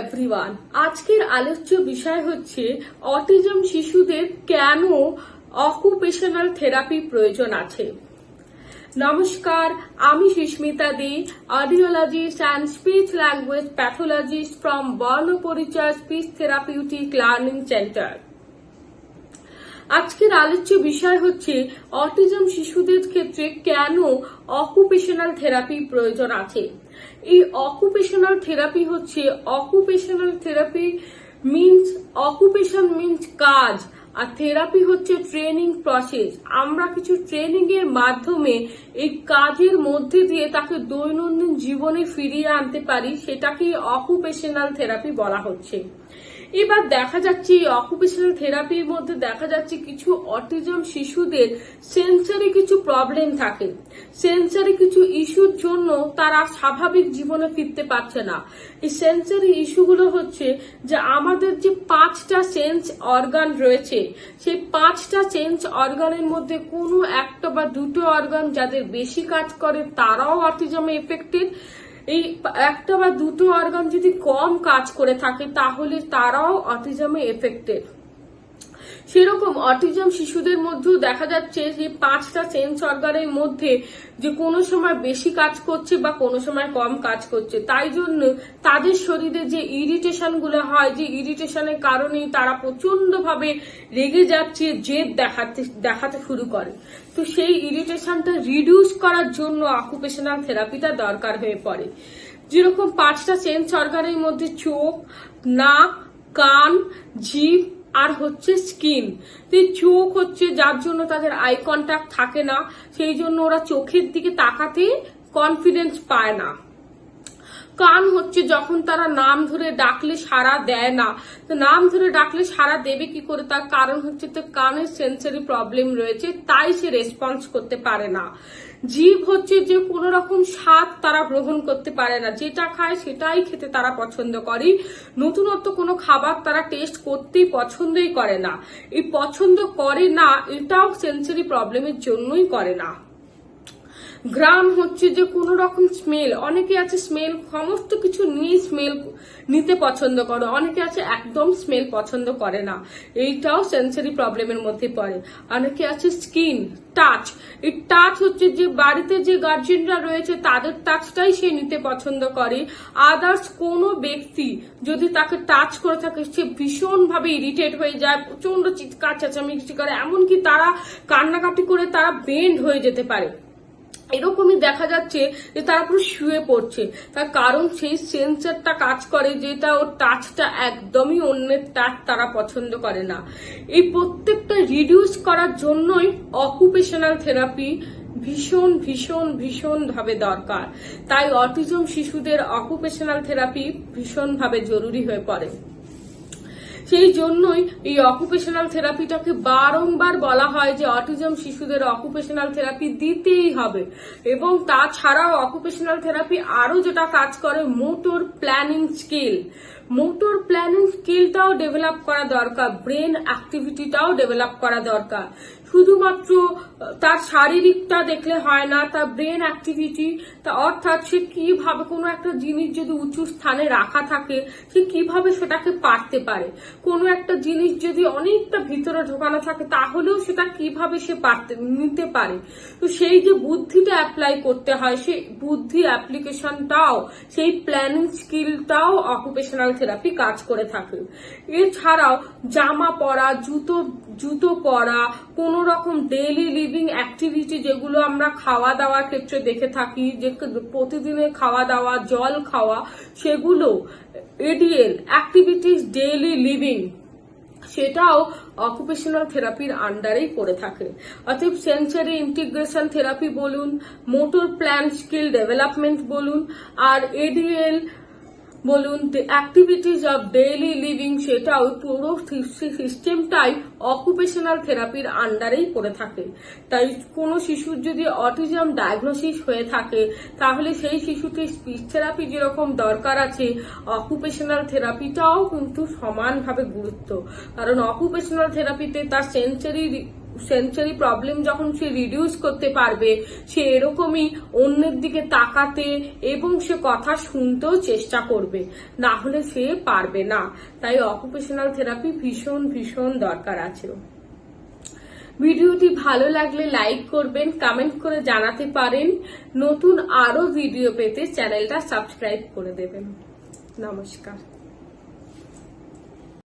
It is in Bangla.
এভরিওয়ান আজকের আলোচ্য বিষয় হচ্ছে অটিজম শিশুদের কেন অকুপেশনাল থেরাপি প্রয়োজন আছে? নমস্কার, আমি Susmita De audiologist and speech language pathologist from Barna Parichay speech therapeutic learning centre আজকের আলোচ্য বিষয় হচ্ছে অটিজম শিশুদের ক্ষেত্রে কেন অকুপেশনাল থেরাপি প্রয়োজন আছে? এই অকুপেশনাল থেরাপি হচ্ছে occupational therapy means occupation means কাজ, আর থেরাপি হচ্ছে ট্রেনিং প্রসেস আমরা কিছু ট্রেনিং এর মাধ্যমে এই কাজের মধ্যে দিয়ে তাকে দৈনন্দিন জীবনে ফিরিয়ে আনতে পারি সেটাকে অকুপেশনাল থেরাপি বলা হচ্ছে। এবার দেখা যাচ্ছে এই অকুপেশনাল থেরাপির মধ্যে দেখা যাচ্ছে কিছু অটিজম শিশুদের সেন্সারি কিছু প্রবলেম থাকে। সেন্সারি কিছু ইস্যুর জন্য তারা স্বাভাবিক জীবনে ফিরতে পারছে না। এই সেন্সারি ইস্যুগুলো হচ্ছে যে আমাদের যে পাঁচটা সেন্স অর্গান রয়েছে, সেই পাঁচটা সেন্স অর্গানের মধ্যে কোনো একটা বা দুটো অর্গান যাদের বেশি কাজ করে, তারাও অটিজমে এফেক্টেড এই একটা বা দুটো অর্গান যদি কম কাজ করে থাকে তাহলে তারাও অটিজমে এফেক্টেড সেরকম অটিজম শিশুদের মধ্যেও দেখা যাচ্ছে যে পাঁচটা সেন্স অর্গানের মধ্যে যে কোনো সময় বেশি কাজ করছে বা কোনো সময় কম কাজ করছে। তাই জন্য তাদের শরীরে যে ইরিটেশনগুলো হয়, যে ইরিটেশনের কারণে তারা প্রচণ্ড ভাবে রেগে যাচ্ছে, জেদ দেখাতে দেখাতে শুরু করে। তো সেই ইরিটেশনটা রিডিউস করার জন্য অকুপেশনাল থেরাপিটা দরকার হয়ে পড়ে। যেরকম পাঁচটা সেন্স অর্গানের মধ্যে চোখ, নাক, কান, জিভ আর হচ্ছে স্কিন। তো চোখ হচ্ছে, যার জন্য তাদের আই কন্ট্যাক্ট থাকে না, সেই জন্য ওরা চোখের দিকে তাকাতে কনফিডেন্স পায় না। কান হচ্ছে যখন তারা নাম ধরে ডাকলে সাড়া দেয় না। তো নাম ধরে ডাকলে সাড়া দেবে কি করে? তার কারণ হচ্ছে তো কানের সেন্সারি প্রবলেম রয়েছে, তাই সে রেসপন্স করতে পারে না। জীব হচ্ছে যে কোন রকম স্বাদ তারা গ্রহণ করতে পারে না। যেটা খায় সেটাই খেতে তারা পছন্দ করে। নতুনত্ব কোনো খাবার তারা টেস্ট করতেই পছন্দই করে না। এই পছন্দ করে না, এটাও সেন্সারি প্রবলেমের জন্যই করে না। গ্রাম হচ্ছে যে কোনো রকম স্মেল অনেকে আছে স্মেল সমস্ত কিছু নিয়ে স্মেল নিতে পছন্দ করে। অনেকে আছে একদম স্মেল পছন্দ করে না। এইটাও সেন্সারি প্রবলেমের মধ্যে পড়ে। অনেকে আছে স্কিন টাচ এই টাচ হচ্ছে যে বাড়িতে যে গার্জেনরা রয়েছে, তাদের টাচটাই সে নিতে পছন্দ করে। আদার্স কোনো ব্যক্তি যদি তাকে টাচ করে থাকে, সে ভীষণভাবে ইরিটেট হয়ে যায় প্রচণ্ড চিৎকার, চেঁচামেচি করে। এমনকি তারা কান্নাকাটি করে তারা বেন্ড হয়ে যেতে পারে। এরকমই দেখা যাচ্ছে যে তারা পুরো শুয়ে পড়ছে। তার কারণ সেই সেন্সারটা কাজ করে যেটা ওর টাচটা একদমই অন্যের টাচ তারা পছন্দ করে না। এই প্রত্যেকটা রিডিউস করার জন্যই অকুপেশনাল থেরাপি ভীষণ ভীষণ ভীষণ ভাবে দরকার। তাই অটিজম শিশুদের অকুপেশনাল থেরাপি ভীষণ ভাবে জরুরি হয়ে পড়ে। সেই জন্যই এই অকুপেশনাল থেরাপিটাকে বারংবার বলা হয় যে অটিজম শিশুদের অকুপেশনাল থেরাপি দিতেই হবে। এবং তাছাড়াও অকুপেশনাল থেরাপি আরও যেটা কাজ করে motor planning skill motor planning স্কিলটাও develop করা দরকার ব্রেন অ্যাক্টিভিটিটাও ডেভেলপ করা দরকার। শুধুমাত্র তার শারীরিকটা দেখলে হয় না, তার ব্রেন অ্যাক্টিভিটি তা অর্থাৎ সে কীভাবে কোনো একটা জিনিস যদি উঁচু স্থানে রাখা থাকে, সে কীভাবে সেটাকে পারতে পারে? কোনো একটা জিনিস যদি অনেকটা ভিতরে ঢোকানো থাকে, তাহলেও সেটা কীভাবে সে পারতে, নিতে পারে? তো সেই যে বুদ্ধিটা অ্যাপ্লাই করতে হয়, সেই বুদ্ধি অ্যাপ্লিকেশনটাও সেই প্ল্যানিং স্কিলটাও অকুপেশনাল থেরাপি কাজ করে থাকে। এছাড়াও জামা পরা, জুতো জুতো পরা, কোন রকম ডেইলি লিভিং অ্যাক্টিভিটি যেগুলো আমরা খাওয়া দাওয়ার ক্ষেত্রে দেখে থাকি, যে প্রতিদিনের খাওয়া দাওয়া জল খাওয়া, সেগুলো এডিএল অ্যাক্টিভিটিস ডেইলি লিভিং সেটাও অকুপেশনাল থেরাপির আন্ডারেই পড়ে থাকে। অতএব সেন্সারি ইন্টিগ্রেশন থেরাপি বলুন মোটর প্ল্যান স্কিল ডেভেলপমেন্ট বলুন, আর এডিএল বলুন অ্যাক্টিভিটিস অফ ডেইলি লিভিং সেটাও পুরো সিস্টেমটাই অকুপেশনাল থেরাপির আন্ডারেই পড়ে থাকে। তাই কোনো শিশুর যদি অটিজম ডায়াগনোসিস হয়ে থাকে, তাহলে সেই শিশুটির স্পিচ থেরাপি যেরকম দরকার আছে অকুপেশনাল থেরাপিটাও কিন্তু সমানভাবে গুরুত্ব। কারণ অকুপেশনাল থেরাপিতে তার সেন্সারি সেন্সারি প্রবলেম যখন সে রিডিউস করতে পারবে, সে এরকমই অন্যের দিকে তাকাতে এবং সে কথা শুনতেও চেষ্টা করবে। না হলে সে পারবে না। তাই অকুপেশনাল থেরাপি ভীষণ ভীষণ দরকার আছে। ভিডিওটি ভালো লাগলে লাইক করবেন কমেন্ট করে জানাতে পারেন। নতুন আরও ভিডিও পেতে চ্যানেলটা সাবস্ক্রাইব করে দেবেন। নমস্কার।